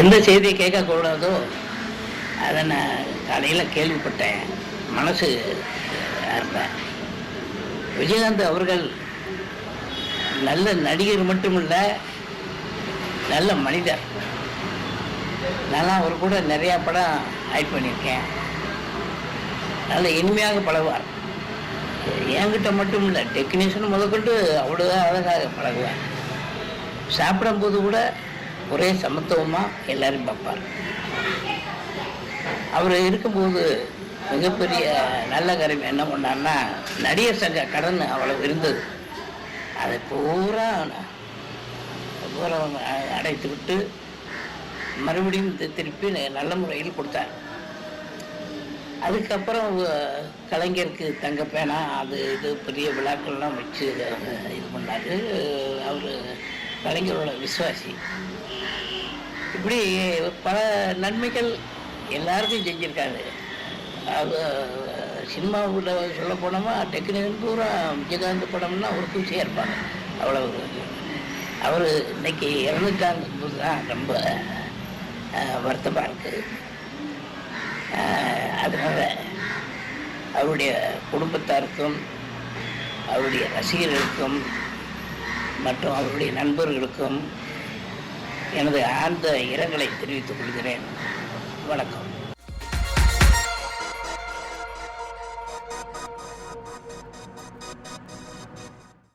எந்த செய்தியை கேட்கக்கூடாதோ அதை நான் காலையில் கேள்விப்பட்டேன். மனசு இருந்தேன் விஜயகாந்த் அவர்கள் நல்ல நடிகர் மட்டுமில்ல நல்ல மனிதர். நான்லாம் அவர் கூட நிறையா படம் ஆக்ட் பண்ணியிருக்கேன். நல்ல இனிமையாக பழகுவார். என்கிட்ட மட்டும் இல்லை டெக்னீஷியன் முதற்கொண்டு அவ்வளோதான் அழகாக பழகுவார். சாப்பிடும்போது கூட ஒரே சமத்துவமாக எல்லாரும் பார்ப்பார். அவர் இருக்கும்போது மிகப்பெரிய நல்ல காரியம் என்ன பண்ணார்னா நடிகர் சங்க கடன் அவ்வளவு இருந்தது. அதை பூரா பூரா அடைத்து விட்டு மறுபடியும் தி- திருப்பி நல்ல முறையில் கொடுத்தார். அதுக்கப்புறம் கலைஞருக்கு தங்க பேனா அது இது பெரிய விழாக்கள்லாம் வச்சு இது பண்ணார். அவர் கலைஞரோட விசுவாசி. இப்படி பல நன்மைகள் எல்லாருக்கும் செஞ்சுருக்காரு. அது சினிமாவில் சொல்ல போனோமா டெக்னிக்கல் பூரா விஜயகாந்த் படம்னா அவருக்கு இருப்பாங்க. அவ்வளோ அவர் இன்னைக்கு இறந்துட்டாங்க போது தான் ரொம்ப வருத்தமாக இருக்குது அதனால் அவருடைய குடும்பத்தாருக்கும் அவருடைய ரசிகர்களுக்கும் மற்றும் அவருடைய நண்பர்களுக்கும் எனது ஆழ்ந்த இரங்கலை தெரிவித்துக் கொள்கிறேன். வணக்கம்.